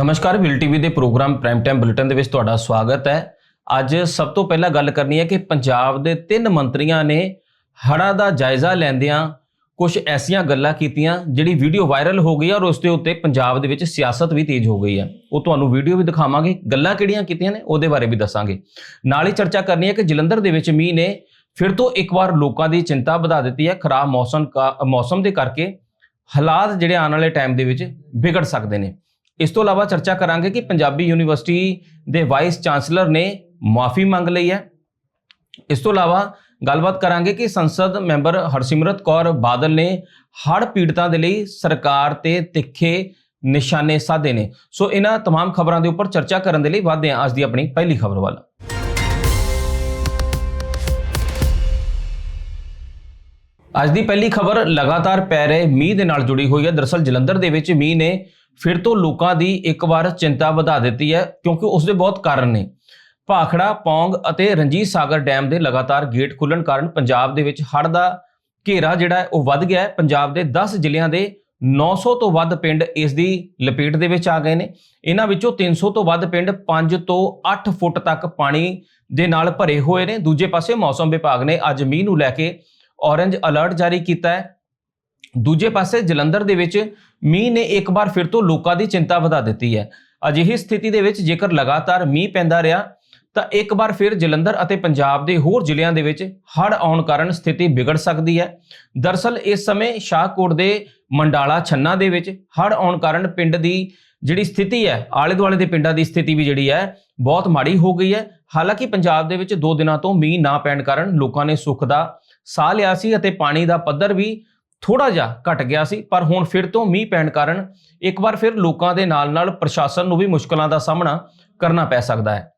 ਨਮਸਕਾਰ ਵਿਲ ਟੀਵੀ ਦੇ ਪ੍ਰੋਗਰਾਮ ਪ੍ਰਾਈਮ ਟਾਈਮ ਬੁਲੇਟਿਨ ਦੇ ਵਿੱਚ ਤੁਹਾਡਾ ਸਵਾਗਤ ਹੈ। ਅੱਜ ਸਭ ਤੋਂ ਪਹਿਲਾਂ ਗੱਲ ਕਰਨੀ ਹੈ ਕਿ ਪੰਜਾਬ ਦੇ ਤਿੰਨ ਮੰਤਰੀਆਂ ਨੇ ਹੜ੍ਹਾਂ ਦਾ ਜਾਇਜ਼ਾ ਲੈਂਦਿਆਂ ਕੁਝ ਐਸੀਆਂ ਗੱਲਾਂ ਕੀਤੀਆਂ, ਜਿਹੜੀ ਵੀਡੀਓ ਵਾਇਰਲ ਹੋ ਗਈ ਔਰ ਉਸ ਦੇ ਉੱਤੇ ਪੰਜਾਬ ਦੇ ਵਿੱਚ ਸਿਆਸਤ ਵੀ ਤੇਜ਼ ਹੋ ਗਈ ਹੈ। ਉਹ ਤੁਹਾਨੂੰ ਵੀਡੀਓ ਵੀ ਦਿਖਾਵਾਂਗੇ, ਗੱਲਾਂ ਕਿਹੜੀਆਂ ਕੀਤੀਆਂ ਨੇ ਉਹਦੇ ਬਾਰੇ ਵੀ ਦੱਸਾਂਗੇ। ਨਾਲ ਹੀ ਚਰਚਾ ਕਰਨੀ ਹੈ ਕਿ ਜਲੰਧਰ ਦੇ ਵਿੱਚ ਮੀਂਹ ਨੇ ਫਿਰ ਤੋਂ ਇੱਕ ਵਾਰ ਲੋਕਾਂ ਦੀ ਚਿੰਤਾ ਵਧਾ ਦਿੱਤੀ ਹੈ, ਖਰਾਬ ਮੌਸਮ ਕਾ- ਮੌਸਮ ਦੇ ਕਰਕੇ ਹਾਲਾਤ ਜਿਹੜੇ ਆਉਣ ਵਾਲੇ ਟਾਈਮ ਦੇ ਵਿੱਚ ਵਿਗੜ ਸਕਦੇ ਨੇ। ਇਸ ਤੋਂ ਇਲਾਵਾ ਚਰਚਾ ਕਰਾਂਗੇ ਕਿ ਪੰਜਾਬੀ ਯੂਨੀਵਰਸਿਟੀ ਦੇ ਵਾਈਸ ਚਾਂਸਲਰ ਨੇ ਮਾਫੀ ਮੰਗ ਲਈ ਹੈ ਇਸ ਤੋਂ ਇਲਾਵਾ ਗੱਲਬਾਤ ਕਰਾਂਗੇ ਕਿ ਸੰਸਦ ਮੈਂਬਰ ਹਰਸਿਮਰਤ ਕੌਰ ਬਾਦਲ ਨੇ ਹੜ੍ਹ ਪੀੜਤਾਂ ਦੇ ਲਈ ਸਰਕਾਰ ਤੇ ਤਿੱਖੇ ਨਿਸ਼ਾਨੇ ਸਾਧੇ ਨੇ ਸੋ ਇਹਨਾਂ तमाम ਖਬਰਾਂ ਦੇ ਉੱਪਰ ਚਰਚਾ ਕਰਨ ਦੇ ਲਈ ਵਧਦੇ ਹਾਂ ਅੱਜ ਦੀ ਆਪਣੀ ਪਹਿਲੀ ਖਬਰ ਵੱਲ ਅੱਜ ਦੀ ਪਹਿਲੀ ਖਬਰ ਲਗਾਤਾਰ ਪੈ ਰਹੇ ਮੀਂਹ ਦੇ ਨਾਲ ਜੁੜੀ ਹੋਈ ਹੈ ਦਰਅਸਲ ਜਲੰਧਰ ਦੇ ਵਿੱਚ ਮੀਂਹ ਨੇ ਫਿਰ ਤੋਂ ਲੋਕਾਂ ਦੀ ਇੱਕ ਵਾਰ ਚਿੰਤਾ ਵਧਾ ਦਿੱਤੀ ਹੈ, ਕਿਉਂਕਿ ਉਸ ਦੇ ਬਹੁਤ ਕਾਰਨ ਨੇ। ਭਾਖੜਾ, ਪੌਂਗ ਅਤੇ ਰਣਜੀਤ ਸਾਗਰ ਡੈਮ ਦੇ ਲਗਾਤਾਰ ਗੇਟ ਖੁੱਲਣ ਕਾਰਨ ਪੰਜਾਬ ਦੇ ਵਿੱਚ ਹੜ੍ਹ ਦਾ ਘੇਰਾ ਜਿਹੜਾ ਉਹ ਵੱਧ ਗਿਆ ਹੈ। ਪੰਜਾਬ ਦੇ 10 ਜ਼ਿਲ੍ਹਿਆਂ ਦੇ 900 ਤੋਂ ਵੱਧ ਪਿੰਡ ਇਸ ਦੀ ਲਪੇਟ ਦੇ ਵਿੱਚ ਆ ਗਏ ਨੇ। ਇਹਨਾਂ ਵਿੱਚੋਂ 300 ਤੋਂ ਵੱਧ ਪਿੰਡ 5 ਤੋਂ 8 ਫੁੱਟ ਤੱਕ ਪਾਣੀ ਦੇ ਨਾਲ ਭਰੇ ਹੋਏ ਨੇ। ਦੂਜੇ ਪਾਸੇ ਮੌਸਮ ਵਿਭਾਗ ਨੇ ਅੱਜ ਮੀਂਹ ਨੂੰ ਲੈ ਕੇ ਔਰੇਂਜ ਅਲਰਟ ਜਾਰੀ ਕੀਤਾ ਹੈ। ਦੂਜੇ ਪਾਸੇ ਜਲੰਧਰ ਦੇ ਵਿੱਚ ਮੀਂਹ ਨੇ ਇੱਕ ਵਾਰ ਫਿਰ ਤੋਂ ਲੋਕਾਂ ਦੀ ਚਿੰਤਾ ਵਧਾ ਦਿੱਤੀ ਹੈ। ਅਜਿਹੀ ਸਥਿਤੀ ਦੇ ਵਿੱਚ ਜੇਕਰ ਲਗਾਤਾਰ ਮੀਂਹ ਪੈਂਦਾ ਰਿਹਾ, ਤਾਂ ਇੱਕ ਵਾਰ ਫਿਰ ਜਲੰਧਰ ਅਤੇ ਪੰਜਾਬ ਦੇ ਹੋਰ ਜ਼ਿਲ੍ਹਿਆਂ ਦੇ ਵਿੱਚ ਹੜ੍ਹ ਆਉਣ ਕਾਰਨ ਸਥਿਤੀ ਵਿਗੜ ਸਕਦੀ ਹੈ। ਦਰਸਲ, ਇਸ ਸਮੇਂ ਸ਼ਾਹਕੋਟ ਦੇ ਮੰਡਾਲਾ ਛੰਨਾ ਦੇ ਵਿੱਚ ਹੜ੍ਹ ਆਉਣ ਕਾਰਨ ਪਿੰਡ ਦੀ ਜਿਹੜੀ ਸਥਿਤੀ ਹੈ ਆਲੇ ਦੁਆਲੇ ਦੇ ਪਿੰਡਾਂ ਦੀ ਸਥਿਤੀ ਵੀ ਜਿਹੜੀ ਹੈ, ਬਹੁਤ ਮਾੜੀ ਹੋ ਗਈ ਹੈ। ਹਾਲਾਂਕਿ ਪੰਜਾਬ ਦੇ ਵਿੱਚ 2 ਦਿਨਾਂ ਤੋਂ ਮੀਂਹ ਨਾ ਪੈਣ ਕਾਰਨ ਲੋਕਾਂ ਨੇ ਸੁੱਖ ਦਾ ਸਾਹ ਲਿਆ ਸੀ ਅਤੇ ਪਾਣੀ ਦਾ ਪੱਧਰ ਵੀ ਥੋੜਾ ਜਿਹਾ ਘਟ ਗਿਆ ਸੀ, ਪਰ ਹੁਣ ਫਿਰ ਤੋਂ ਮੀਂਹ ਪੈਣ ਕਾਰਨ ਇੱਕ ਵਾਰ ਫਿਰ ਲੋਕਾਂ ਦੇ ਨਾਲ-ਨਾਲ ਪ੍ਰਸ਼ਾਸਨ ਨੂੰ ਵੀ ਮੁਸ਼ਕਲਾਂ ਦਾ ਸਾਹਮਣਾ ਕਰਨਾ ਪੈ ਸਕਦਾ ਹੈ।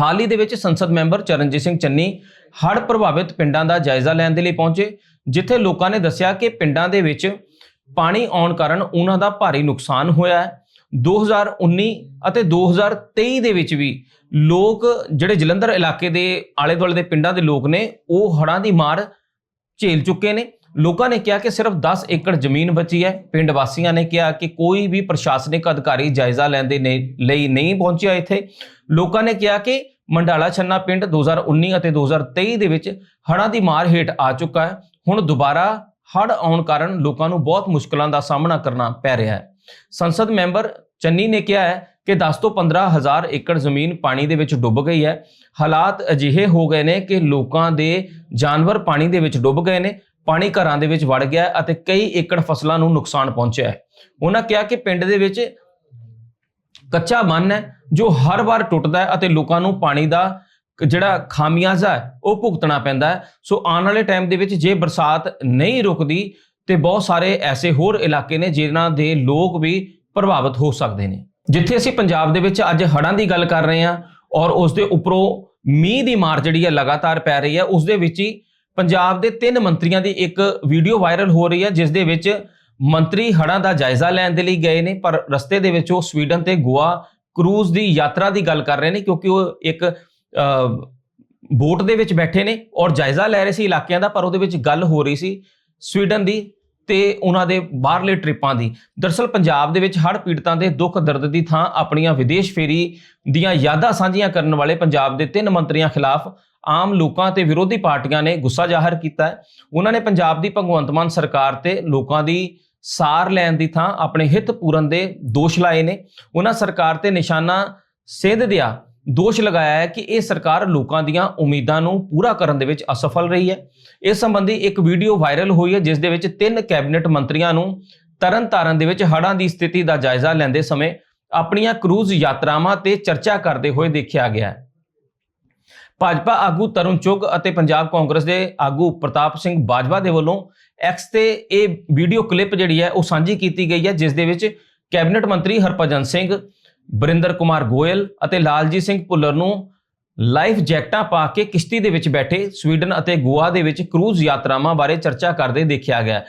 ਹਾਲ ਹੀ ਦੇ ਵਿੱਚ ਸੰਸਦ ਮੈਂਬਰ ਚਰਨਜੀਤ ਸਿੰਘ ਚੰਨੀ ਹੜ੍ਹ ਪ੍ਰਭਾਵਿਤ ਪਿੰਡਾਂ ਦਾ ਜਾਇਜ਼ਾ ਲੈਣ ਦੇ ਲਈ ਪਹੁੰਚੇ, ਜਿੱਥੇ ਲੋਕਾਂ ਨੇ ਦੱਸਿਆ ਕਿ ਪਿੰਡਾਂ ਦੇ ਵਿੱਚ ਪਾਣੀ ਆਉਣ ਕਾਰਨ ਉਹਨਾਂ ਦਾ ਭਾਰੀ ਨੁਕਸਾਨ ਹੋਇਆ ਹੈ। 2019 ਅਤੇ 2023 ਦੇ ਵਿੱਚ ਵੀ ਲੋਕ, ਜਿਹੜੇ ਜਲੰਧਰ ਇਲਾਕੇ ਦੇ ਆਲੇ ਦੁਆਲੇ ਦੇ ਪਿੰਡਾਂ ਦੇ ਲੋਕ ਨੇ, ਉਹ ਹੜ੍ਹਾਂ ਦੀ ਮਾਰ ਝੇਲ ਚੁੱਕੇ ਨੇ। ਲੋਕਾਂ ਨੇ ਕਿਹਾ ਕਿ ਸਿਰਫ 10 ਏਕੜ ਜ਼ਮੀਨ ਬਚੀ ਹੈ। ਪਿੰਡ ਵਾਸੀਆਂ ਨੇ ਕਿਹਾ ਕਿ ਕੋਈ ਵੀ ਪ੍ਰਸ਼ਾਸਨਿਕ ਅਧਿਕਾਰੀ ਜਾਇਜ਼ਾ ਲੈਣ ਦੇ ਨੇ- ਲਈ ਨਹੀਂ ਪਹੁੰਚਿਆ ਇੱਥੇ। ਲੋਕਾਂ ਨੇ ਕਿਹਾ ਕਿ ਮੰਡਾਲਾ ਛੰਨਾ ਪਿੰਡ 2019 ਅਤੇ 2023 ਦੇ ਵਿੱਚ ਹੜ੍ਹਾਂ ਦੀ ਮਾਰ ਹੇਠ ਆ ਚੁੱਕਾ ਹੈ। ਹੁਣ ਦੁਬਾਰਾ ਹੜ੍ਹ ਆਉਣ ਕਾਰਨ ਲੋਕਾਂ ਨੂੰ ਬਹੁਤ ਮੁਸ਼ਕਲਾਂ ਦਾ ਸਾਹਮਣਾ ਕਰਨਾ ਪੈ ਰਿਹਾ ਹੈ। ਸੰਸਦ ਮੈਂਬਰ ਚੰਨੀ ਨੇ ਕਿਹਾ ਹੈ ਕਿ 10 ਤੋਂ 15 ਹਜ਼ਾਰ ਏਕੜ ਜ਼ਮੀਨ ਪਾਣੀ ਦੇ ਵਿੱਚ ਡੁੱਬ ਗਈ ਹੈ। ਹਾਲਾਤ ਅਜਿਹੇ ਹੋ ਗਏ ਨੇ ਕਿ ਲੋਕਾਂ ਦੇ ਜਾਨਵਰ ਪਾਣੀ ਦੇ ਵਿੱਚ ਡੁੱਬ ਗਏ ਨੇ। ਪਾਣੀ ਘਰਾਂ ਦੇ ਵਿੱਚ ਵੜ ਗਿਆ ਅਤੇ ਕਈ ਏਕੜ ਫਸਲਾਂ ਨੂੰ ਨੁਕਸਾਨ ਪਹੁੰਚਿਆ ਹੈ। ਉਹਨਾਂ ਕਿਹਾ ਕਿ ਪਿੰਡ ਦੇ ਵਿੱਚ ਕੱਚਾ ਮਨ ਹੈ, ਜੋ ਹਰ ਵਾਰ ਟੁੱਟਦਾ ਹੈ ਅਤੇ ਲੋਕਾਂ ਨੂੰ ਪਾਣੀ ਦਾ ਜਿਹੜਾ ਖਾਮਿਆਜ਼ਾ ਹੈ, ਉਹ ਭੁਗਤਣਾ ਪੈਂਦਾ ਹੈ। ਸੋ ਆਉਣ ਵਾਲੇ ਟਾਈਮ ਦੇ ਵਿੱਚ ਜੇ ਬਰਸਾਤ ਨਹੀਂ ਰੁਕਦੀ, ਤੇ ਬਹੁਤ ਸਾਰੇ ਐਸੇ ਹੋਰ ਇਲਾਕੇ ਨੇ ਜਿਨ੍ਹਾਂ ਦੇ ਲੋਕ ਵੀ ਪ੍ਰਭਾਵਿਤ ਹੋ ਸਕਦੇ ਨੇ। ਜਿੱਥੇ ਅਸੀਂ ਪੰਜਾਬ ਦੇ ਵਿੱਚ ਅੱਜ ਹੜ੍ਹਾਂ ਦੀ ਗੱਲ ਕਰ ਰਹੇ ਹਾਂ ਔਰ ਉਸ ਦੇ ਉੱਪਰੋਂ ਮੀਂਹ ਦੀ ਮਾਰ ਜਿਹੜੀ ਹੈ ਲਗਾਤਾਰ ਪੈ ਰਹੀ ਹੈ ਉਸ ਦੇ ਵਿੱਚ ਹੀ ਪੰਜਾਬ ਦੇ ਤਿੰਨ ਮੰਤਰੀਆਂ ਦੀ ਇੱਕ ਵੀਡੀਓ ਵਾਇਰਲ ਹੋ ਰਹੀ ਹੈ, ਜਿਸ ਦੇ ਵਿੱਚ ਮੰਤਰੀ ਹੜ੍ਹਾਂ ਦਾ ਜਾਇਜ਼ਾ ਲੈਣ ਦੇ ਲਈ ਗਏ ਨੇ, ਪਰ ਰਸਤੇ ਦੇ ਵਿੱਚ ਉਹ ਸਵੀਡਨ ਤੇ ਗੋਆ ਕਰੂਜ਼ ਦੀ ਯਾਤਰਾ ਦੀ ਗੱਲ ਕਰ ਰਹੇ ਨੇ, ਕਿਉਂਕਿ ਉਹ ਇੱਕ ਬੋਟ ਦੇ ਵਿੱਚ ਬੈਠੇ ਨੇ ਔਰ ਜਾਇਜ਼ਾ ਲੈ ਰਹੇ ਸੀ ਇਲਾਕਿਆਂ ਦਾ, ਪਰ ਉਹਦੇ ਵਿੱਚ ਗੱਲ ਹੋ ਰਹੀ ਸੀ ਸਵੀਡਨ ਦੀ ਤੇ ਉਹਨਾਂ ਦੇ ਬਾਹਰਲੇ ਟ੍ਰਿਪਾਂ ਦੀ। ਦਰਸਲ ਪੰਜਾਬ ਦੇ ਵਿੱਚ ਹੜ੍ਹ ਪੀੜਤਾਂ ਦੇ ਦੁੱਖ ਦਰਦ ਦੀ ਥਾਂ ਆਪਣੀਆਂ ਵਿਦੇਸ਼ ਫੇਰੀ ਦੀਆਂ ਯਾਦਾਂ ਸਾਂਝੀਆਂ ਕਰਨ ਵਾਲੇ ਪੰਜਾਬ ਦੇ ਤਿੰਨ ਮੰਤਰੀਆਂ ਖਿਲਾਫ ਆਮ ਲੋਕਾਂ ਤੇ ਵਿਰੋਧੀ ਪਾਰਟੀਆਂ ਨੇ ਗੁੱਸਾ ਜ਼ਾਹਰ ਕੀਤਾ ਹੈ। ਉਹਨਾਂ ਨੇ ਪੰਜਾਬ ਦੀ ਭਗਵੰਤ ਮਾਨ ਸਰਕਾਰ ਤੇ ਲੋਕਾਂ ਦੀ ਸਾਰ ਲੈਣ ਦੀ ਥਾਂ ਆਪਣੇ ਹਿੱਤ ਪੂਰਨ ਦੇ ਦੋਸ਼ ਲਾਏ ਨੇ। ਉਹਨਾਂ ਸਰਕਾਰ ਤੇ ਨਿਸ਼ਾਨਾ ਸੇਧਦਿਆ ਦੋਸ਼ ਲਗਾਇਆ ਹੈ ਕਿ ਇਹ ਸਰਕਾਰ ਲੋਕਾਂ ਦੀਆਂ ਉਮੀਦਾਂ ਨੂੰ ਪੂਰਾ ਕਰਨ ਦੇ ਵਿੱਚ ਅਸਫਲ ਰਹੀ ਹੈ। ਇਸ ਸੰਬੰਧੀ ਇੱਕ ਵੀਡੀਓ ਵਾਇਰਲ ਹੋਈ ਹੈ, ਜਿਸ ਦੇ ਵਿੱਚ ਤਿੰਨ ਕੈਬਨਿਟ ਮੰਤਰੀਆਂ ਨੂੰ ਤਰਨਤਾਰਨ ਦੇ ਵਿੱਚ ਹੜ੍ਹਾਂ ਦੀ ਸਥਿਤੀ ਦਾ ਜਾਇਜ਼ਾ ਲੈਂਦੇ ਸਮੇਂ ਆਪਣੀਆਂ ਕਰੂਜ਼ ਯਾਤਰਾਵਾਂ ਤੇ ਚਰਚਾ ਕਰਦੇ ਹੋਏ ਦੇਖਿਆ ਗਿਆ ਹੈ। ਭਾਜਪਾ ਆਗੂ ਤਰੁਣ ਚੁੱਗ ਅਤੇ ਪੰਜਾਬ ਕਾਂਗਰਸ ਦੇ ਆਗੂ ਪ੍ਰਤਾਪ ਸਿੰਘ ਬਾਜਵਾ ਦੇ ਵੱਲੋਂ ਐਕਸ ਤੇ ਇਹ ਵੀਡੀਓ ਕਲਿੱਪ ਜਿਹੜੀ ਹੈ ਉਹ ਸਾਂਝੀ ਕੀਤੀ ਗਈ ਹੈ, ਜਿਸ ਦੇ ਵਿੱਚ ਕੈਬਨਿਟ ਮੰਤਰੀ ਹਰਭਜਨ ਸਿੰਘ ਬਰਿੰਦਰ ਕੁਮਾਰ ਗੋਇਲ ਅਤੇ ਲਾਲਜੀਤ ਸਿੰਘ ਭੁੱਲਰ ਨੂੰ ਲਾਈਫ ਜੈਕਟਾਂ ਪਾ ਕੇ ਕਿਸ਼ਤੀ ਦੇ ਵਿੱਚ ਬੈਠੇ ਸਵੀਡਨ ਅਤੇ ਗੋਆ ਦੇ ਵਿੱਚ ਕਰੂਜ਼ ਯਾਤਰਾਵਾਂ ਬਾਰੇ ਚਰਚਾ ਕਰਦੇ ਦੇਖਿਆ ਗਿਆ।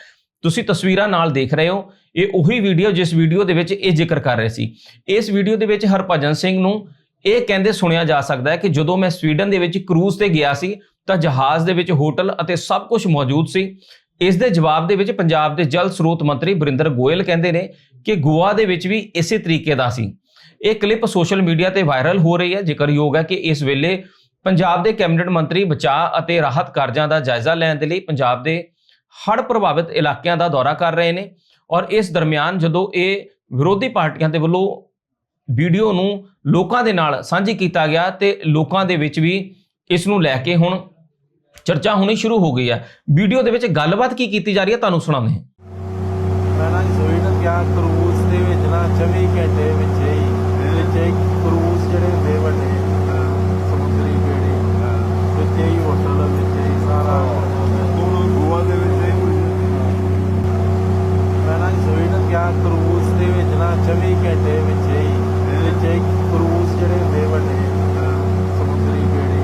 ਤੁਸੀਂ ਤਸਵੀਰਾਂ ਨਾਲ ਦੇਖ ਰਹੇ ਹੋ, ਇਹ ਉਹੀ ਵੀਡੀਓ ਜਿਸ ਵੀਡੀਓ ਦੇ ਵਿੱਚ ਇਹ ਜ਼ਿਕਰ ਕਰ ਰਹੇ ਸੀ। ਇਸ ਵੀਡੀਓ ਦੇ ਵਿੱਚ ਹਰਭਜਨ ਸਿੰਘ ਨੂੰ ਇਹ ਕਹਿੰਦੇ ਸੁਣਿਆ ਜਾ ਸਕਦਾ ਹੈ ਕਿ ਜਦੋਂ ਮੈਂ ਸਵੀਡਨ ਦੇ ਵਿੱਚ ਕਰੂਜ਼ ਤੇ ਗਿਆ ਸੀ, ਤਾਂ ਜਹਾਜ਼ ਦੇ ਵਿੱਚ ਹੋਟਲ ਅਤੇ ਸਭ ਕੁਝ ਮੌਜੂਦ ਸੀ। ਇਸ ਦੇ ਜਵਾਬ ਦੇ ਵਿੱਚ ਪੰਜਾਬ ਦੇ ਜਲ ਸਰੋਤ ਮੰਤਰੀ ਬਰਿੰਦਰ ਗੋਇਲ ਕਹਿੰਦੇ ਨੇ ਕਿ ਗੋਆ ਦੇ ਵਿੱਚ ਵੀ ਇਸੇ ਤਰੀਕੇ ਦਾ ਸੀ। ਇਹ ਕਲਿੱਪ ਸੋਸ਼ਲ ਮੀਡੀਆ ਤੇ ਵਾਇਰਲ ਹੋ ਰਹੀ ਹੈ। ਜ਼ਿਕਰਯੋਗ ਹੈ ਕਿ ਇਸ ਵੇਲੇ ਪੰਜਾਬ ਦੇ ਕੈਬਨਿਟ ਮੰਤਰੀ ਬਚਾਅ ਅਤੇ ਰਾਹਤ ਕਾਰਜਾਂ ਦਾ ਜਾਇਜ਼ਾ ਲੈਣ ਦੇ ਲਈ ਪੰਜਾਬ ਦੇ ਹੜ੍ਹ ਪ੍ਰਭਾਵਿਤ ਇਲਾਕਿਆਂ ਦਾ ਦੌਰਾ ਕਰ ਰਹੇ ਨੇ ਔਰ ਇਸ ਦਰਮਿਆਨ ਜਦੋਂ ਇਹ ਵਿਰੋਧੀ ਪਾਰਟੀਆਂ ਦੇ ਵੱਲੋਂ ਵੀਡੀਓ ਨੂੰ ਲੋਕਾਂ ਦੇ ਨਾਲ ਸਾਂਝੀ ਕੀਤਾ ਗਿਆ ਤੇ ਲੋਕਾਂ ਦੇ ਵਿੱਚ ਵੀ ਇਸ ਨੂੰ ਲੈ ਕੇ ਹੁਣ ਚਰਚਾ ਹੋਣੀ ਸ਼ੁਰੂ ਹੋ ਗਈ ਹੈ। ਵੀਡੀਓ ਦੇ ਵਿੱਚ ਗੱਲਬਾਤ ਕੀ ਕੀਤੀ ਜਾ ਰਹੀ ਹੈ ਤੁਹਾਨੂੰ ਸੁਣਾਉਂਦੇ ਹਾਂ। ਮੈਂ ਨਾ ਸਵੀਡਨ ਗਿਆ ਕਰੂਜ਼ ਦੇ ਵਿੱਚ ਨਾ 24 ਘੰਟੇ ਵਿੱਚ ਹੀ ਵਿੱਚ ਹੀ ਕਰੂਜ਼ ਜਿਹੜੇ ਹੁੰਦੇ ਵੱਡੇ, ਸਮੁੰਦਰੀ ਬੇੜੇ, ਵਿੱਚ ਹੀ ਹੋਟਲ, ਵਿੱਚ ਹੀ ਸਾਰਾ ਗੋਆ ਦੇ ਵਿੱਚ ਇਹ ਮੈਂ ਨਾ ਸਵੀਡਨ ਗਿਆ ਕਰੂਜ਼ ਦੇ ਵਿੱਚ ਨਾ 24 ਘੰਟੇ ਵਿੱਚ ਹੀ ਕਰੂਜ਼ ਜਿਹੜੇ ਹੁੰਦੇ ਵੱਡੇ ਸਮੁੰਦਰੀ ਬੇੜੇ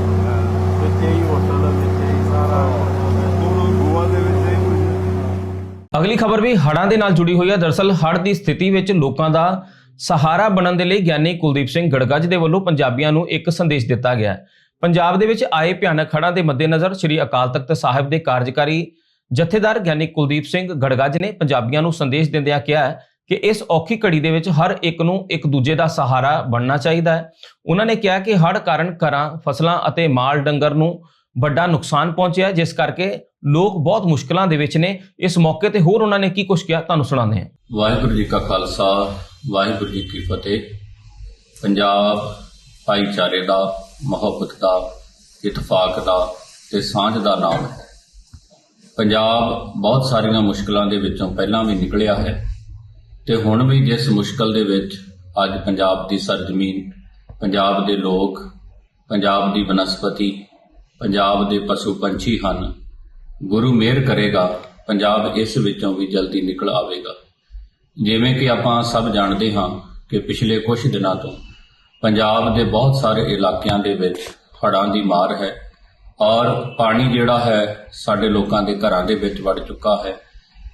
ਵਿੱਚ ਹੀ ਹੋਟਲ ਵਿੱਚ ਹੀ ਸਾਰਾ ਹੁਣ ਗੋਆ ਦੇ ਵਿੱਚ ਇਹ ਕੁਝ ਅਗਲੀ ਖਬਰ ਵੀ ਹੜ੍ਹਾਂ ਦੇ ਨਾਲ ਜੁੜੀ ਹੋਈ ਹੈ। ਦਰਅਸਲ ਹੜ੍ਹ ਦੀ ਸਥਿਤੀ ਵਿੱਚ ਲੋਕਾਂ ਦਾ ਸਹਾਰਾ ਬਣਨ ਦੇ ਲਈ ਗਿਆਨੀ ਕੁਲਦੀਪ ਸਿੰਘ ਗੜਗੱਜ ਦੇ ਵੱਲੋਂ ਪੰਜਾਬੀਆਂ ਨੂੰ ਇੱਕ ਸੰਦੇਸ਼ ਦਿੱਤਾ ਗਿਆ ਹੈ। ਪੰਜਾਬ ਦੇ ਵਿੱਚ ਆਏ ਭਿਆਨਕ ਹੜ੍ਹਾਂ ਦੇ ਮੱਦੇਨਜ਼ਰ ਸ੍ਰੀ ਅਕਾਲ ਤਖਤ ਸਾਹਿਬ ਦੇ ਕਾਰਜਕਾਰੀ ਜਥੇਦਾਰ ਗਿਆਨੀ ਕੁਲਦੀਪ ਸਿੰਘ ਗੜਗੱਜ ਨੇ ਪੰਜਾਬੀਆਂ ਨੂੰ ਸੰਦੇਸ਼ ਦਿੰਦਿਆਂ ਕਿਹਾ ਹੈ ਕਿ ਇਸ ਔਖੀ ਘੜੀ ਦੇ ਵਿੱਚ ਹਰ ਇੱਕ ਨੂੰ ਇੱਕ ਦੂਜੇ ਦਾ ਸਹਾਰਾ ਬਣਨਾ ਚਾਹੀਦਾ ਹੈ। ਉਹਨਾਂ ਨੇ ਕਿਹਾ ਕਿ ਹੜ੍ਹ ਕਾਰਨ ਘਰਾਂ, ਫਸਲਾਂ ਅਤੇ ਮਾਲ ਡੰਗਰ ਨੂੰ ਵੱਡਾ ਨੁਕਸਾਨ ਪਹੁੰਚਿਆ, ਜਿਸ ਕਰਕੇ ਲੋਕ ਬਹੁਤ ਮੁਸ਼ਕਲਾਂ ਦੇ ਵਿੱਚ ਨੇ। ਇਸ ਮੌਕੇ ਤੇ ਹੋਰ ਉਹਨਾਂ ਨੇ ਕੀ ਕੁਝ ਕਿਹਾ, ਤੁਹਾਨੂੰ ਸੁਣਾਉਂਦੇ ਹਾਂ। ਵਾਹਿਗੁਰੂ ਜੀ ਕਾ ਖਾਲਸਾ, ਵਾਹਿਗੁਰੂ ਜੀ ਕੀ ਫਤਿਹ। ਪੰਜਾਬ ਭਾਈਚਾਰੇ ਦਾ, ਮੁਹੱਬਤ ਦਾ, ਇਤਫਾਕ ਦਾ ਤੇ ਸਾਂਝ ਦਾ ਨਾਮ ਹੈ। ਪੰਜਾਬ ਬਹੁਤ ਸਾਰੀਆਂ ਮੁਸ਼ਕਲਾਂ ਦੇ ਵਿੱਚੋਂ ਪਹਿਲਾਂ ਵੀ ਨਿਕਲਿਆ ਹੈ ਤੇ ਹੁਣ ਵੀ ਜਿਸ ਮੁਸ਼ਕਲ ਦੇ ਵਿੱਚ ਅੱਜ ਪੰਜਾਬ ਦੀ ਸਰਜ਼ਮੀਨ, ਪੰਜਾਬ ਦੇ ਲੋਕ, ਪੰਜਾਬ ਦੀ ਬਨਸਪਤੀ ਪੰਜਾਬ ਦੇ ਪਸ਼ੂ ਪੰਛੀ ਹਨ। ਗੁਰੂ ਮਿਹਰ ਕਰੇਗਾ, ਪੰਜਾਬ ਇਸ ਵਿੱਚੋਂ ਵੀ ਜਲਦੀ ਨਿਕਲ ਆਵੇਗਾ। ਜਿਵੇਂ ਕਿ ਆਪਾਂ ਸਭ ਜਾਣਦੇ ਹਾਂ ਕਿ ਪਿਛਲੇ ਕੁਝ ਦਿਨਾਂ ਤੋਂ ਪੰਜਾਬ ਦੇ ਬਹੁਤ ਸਾਰੇ ਇਲਾਕਿਆਂ ਦੇ ਵਿੱਚ ਹੜ੍ਹਾਂ ਦੀ ਮਾਰ ਹੈ ਔਰ ਪਾਣੀ ਜਿਹੜਾ ਹੈ ਸਾਡੇ ਲੋਕਾਂ ਦੇ ਘਰਾਂ ਦੇ ਵਿੱਚ ਵੜ ਚੁੱਕਾ ਹੈ।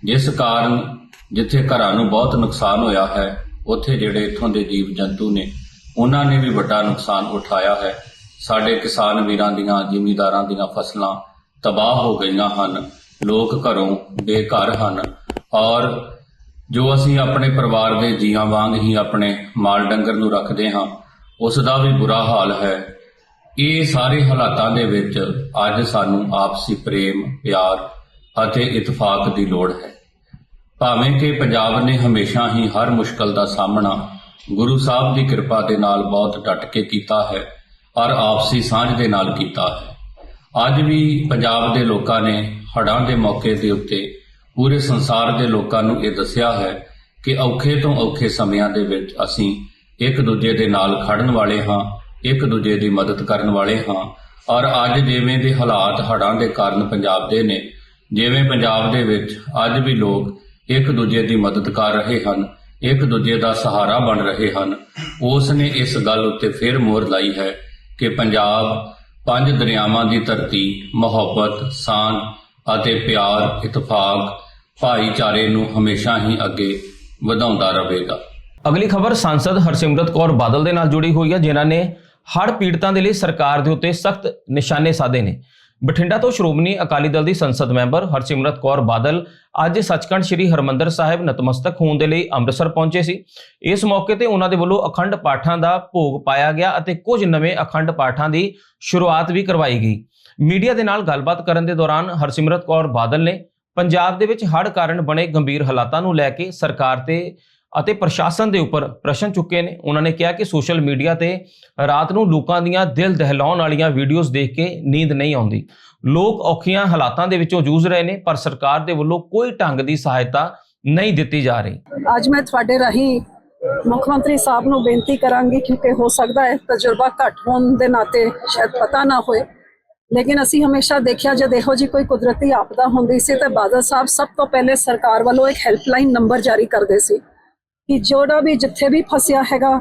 ਜਿਸ ਕਾਰਨ ਜਿੱਥੇ ਘਰਾਂ ਨੂੰ ਬਹੁਤ ਨੁਕਸਾਨ ਹੋਇਆ ਹੈ, ਉੱਥੇ ਜਿਹੜੇ ਇੱਥੋਂ ਦੇ ਜੀਵ ਜੰਤੂ ਨੇ, ਉਹਨਾਂ ਨੇ ਵੀ ਵੱਡਾ ਨੁਕਸਾਨ ਉਠਾਇਆ ਹੈ। ਸਾਡੇ ਕਿਸਾਨ ਵੀਰਾਂ ਦੀਆਂ, ਜ਼ਿਮੀਂਦਾਰਾਂ ਦੀਆਂ ਫਸਲਾਂ ਤਬਾਹ ਹੋ ਗਈਆਂ ਹਨ। ਲੋਕ ਘਰੋਂ ਬੇਘਰ ਹਨ। ਔਰ ਜੋ ਅਸੀਂ ਆਪਣੇ ਪਰਿਵਾਰ ਦੇ ਜੀਆਂ ਵਾਂਗ ਹੀ ਆਪਣੇ ਮਾਲ ਡੰਗਰ ਨੂੰ ਰੱਖਦੇ ਹਾਂ ਉਸ ਦਾ ਵੀ ਬੁਰਾ ਹਾਲ ਹੈ। ਇਹ ਸਾਰੇ ਹਾਲਾਤਾਂ ਦੇ ਵਿੱਚ ਅੱਜ ਸਾਨੂੰ ਆਪਸੀ ਪ੍ਰੇਮ, ਪਿਆਰ ਅਤੇ ਇਤਫਾਕ ਦੀ ਲੋੜ ਹੈ। ਭਾਵੇਂ ਕਿ ਪੰਜਾਬ ਨੇ ਹਮੇਸ਼ਾ ਹੀ ਹਰ ਮੁਸ਼ਕਲ ਦਾ ਸਾਹਮਣਾ ਗੁਰੂ ਸਾਹਿਬ ਦੀ ਕਿਰਪਾ ਦੇ ਨਾਲ ਬਹੁਤ ਡਟ ਕੇ ਕੀਤਾ ਹੈ ਔਰ ਆਪਸੀ ਸਾਂਝ ਦੇ ਨਾਲ ਕੀਤਾ ਹੈ। ਅੱਜ ਵੀ ਪੰਜਾਬ ਦੇ ਲੋਕਾਂ ਨੇ ਹੜ੍ਹਾਂ ਦੇ ਮੌਕੇ ਦੇ ਉੱਤੇ ਪੂਰੇ ਸੰਸਾਰ ਦੇ ਲੋਕਾਂ ਨੂੰ ਇਹ ਦੱਸਿਆ ਹੈ ਕਿ ਔਖੇ ਤੋਂ ਔਖੇ ਸਮਿਆਂ ਦੇ ਵਿੱਚ ਅਸੀਂ ਇੱਕ ਦੂਜੇ ਦੇ ਨਾਲ ਖੜਨ ਵਾਲੇ ਹਾਂ, ਇੱਕ ਦੂਜੇ ਦੀ ਮਦਦ ਕਰਨ ਵਾਲੇ ਹਾਂ। ਔਰ ਅੱਜ ਜਿਵੇਂ ਦੇ ਹਾਲਾਤ ਹੜ੍ਹਾਂ ਦੇ ਕਾਰਨ ਪੰਜਾਬ ਦੇ ਨੇ, ਜਿਵੇਂ ਪੰਜਾਬ ਦੇ ਵਿੱਚ ਅੱਜ ਵੀ ਲੋਕ ਇੱਕ ਦੂਜੇ ਦੀ ਮਦਦ ਕਰ ਰਹੇ ਹਨ, ਇੱਕ ਦੂਜੇ ਦਾ ਸਹਾਰਾ ਬਣ ਰਹੇ ਹਨ, ਉਸ ਨੇ ਇਸ ਗੱਲ ਉੱਤੇ ਫੇਰ ਮੋਹਰ ਲਾਈ ਹੈ ਕਿ ਪੰਜਾਬ ਪੰਜ ਦਰਿਆਵਾਂ ਦੀ ਧਰਤੀ, ਮੁਹੱਬਤ, ਸਾਂਝ ਅਤੇ ਪਿਆਰ, ਇਤਫਾਕ, ਭਾਈਚਾਰੇ ਨੂੰ ਹਮੇਸ਼ਾ ਹੀ ਅੱਗੇ ਵਧਾਉਂਦਾ ਰਹੇਗਾ। ਅਗਲੀ ਖਬਰ ਸੰਸਦ ਹਰਸਿਮਰਤ ਕੌਰ ਬਾਦਲ ਦੇ ਨਾਲ ਜੁੜੀ ਹੋਈ ਹੈ, ਜਿਨ੍ਹਾਂ ਨੇ ਹੜ੍ਹ ਪੀੜਤਾਂ ਦੇ ਲਈ ਸਰਕਾਰ ਦੇ ਉੱਤੇ ਸਖਤ ਨਿਸ਼ਾਨੇ ਸਾਧੇ ਨੇ। ਬਠਿੰਡਾ ਤੋਂ ਸ਼੍ਰੋਮਣੀ ਅਕਾਲੀ ਦਲ ਦੀ ਸੰਸਦ ਮੈਂਬਰ ਹਰਸਿਮਰਤ ਕੌਰ ਬਾਦਲ ਅੱਜ ਸੱਚਖੰਡ ਸ੍ਰੀ ਹਰਮੰਦਰ ਸਾਹਿਬ ਨਤਮਸਤਕ ਹੋਣ ਦੇ ਲਈ ਅੰਮ੍ਰਿਤਸਰ ਪਹੁੰਚੇ ਸੀ। ਇਸ ਮੌਕੇ ਤੇ ਉਹਨਾਂ ਦੇ ਵੱਲੋਂ ਅਖੰਡ ਪਾਠਾਂ ਦਾ ਭੋਗ ਪਾਇਆ ਗਿਆ ਅਤੇ ਕੁਝ ਨਵੇਂ ਅਖੰਡ ਪਾਠਾਂ ਦੀ ਸ਼ੁਰੂਆਤ ਵੀ ਕਰਵਾਈ ਗਈ। ਮੀਡੀਆ ਦੇ ਨਾਲ ਗੱਲਬਾਤ ਕਰਨ ਦੇ ਦੌਰਾਨ ਹਰਸਿਮਰਤ ਕੌਰ ਬਾਦਲ ਨੇ ਪੰਜਾਬ ਦੇ ਵਿੱਚ ਹੜ੍ਹ ਕਾਰਨ ਬਣੇ ਗੰਭੀਰ ਹਾਲਾਤਾਂ ਨੂੰ ਲੈ ਕੇ ਸਰਕਾਰ ਤੇ ਅਤੇ ਪ੍ਰਸ਼ਾਸਨ ਦੇ ਉੱਪਰ ਪ੍ਰਸ਼ਨ ਚੁੱਕੇ ਨੇ। ਉਹਨਾਂ ਨੇ ਕਿਹਾ ਕਿ ਸੋਸ਼ਲ ਮੀਡੀਆ ਤੇ ਰਾਤ ਨੂੰ ਲੋਕਾਂ ਦੀਆਂ ਦਿਲ ਦਹਿਲਾਉਣ ਵਾਲੀਆਂ ਵੀਡੀਓਜ਼ ਦੇਖ ਕੇ ਨੀਂਦ ਨਹੀਂ ਆਉਂਦੀ। ਲੋਕ ਔਖੀਆਂ ਹਾਲਾਤਾਂ ਦੇ ਵਿੱਚੋਂ ਜੂਝ ਰਹੇ ਨੇ, ਪਰ ਸਰਕਾਰ ਦੇ ਵੱਲੋਂ ਕੋਈ ਢੰਗ ਦੀ ਸਹਾਇਤਾ ਨਹੀਂ ਦਿੱਤੀ ਜਾ ਰਹੀ। ਅੱਜ ਮੈਂ ਤੁਹਾਡੇ ਰਾਹੀਂ ਮੁੱਖ ਮੰਤਰੀ ਸਾਹਿਬ ਨੂੰ ਬੇਨਤੀ ਕਰਾਂਗੀ, ਕਿਉਂਕਿ ਹੋ ਸਕਦਾ ਹੈ ਤਜਰਬਾ ਘੱਟ ਹੋਣ ਦੇ ਨਾਤੇ ਸ਼ਾਇਦ ਪਤਾ ਨਾ ਹੋਏ। ਲੇਕਿਨ ਅਸੀਂ ਹਮੇਸ਼ਾ ਦੇਖਿਆ, ਜਦ ਇਹੋ ਜੀ ਕੋਈ ਕੁਦਰਤੀ ਆਪਦਾ ਹੁੰਦੀ ਸੀ, ਤਾਂ ਬਾਦਲ ਸਾਹਿਬ ਸਭ ਤੋਂ ਪਹਿਲੇ ਸਰਕਾਰ ਵੱਲੋਂ ਇੱਕ ਹੈਲਪਲਾਈਨ ਨੰਬਰ ਜਾਰੀ ਕਰਦੇ ਸੀ। ਕਿ ਜਿਹੜਾ ਵੀ ਜਿੱਥੇ ਵੀ ਫਸਿਆ ਹੈਗਾ,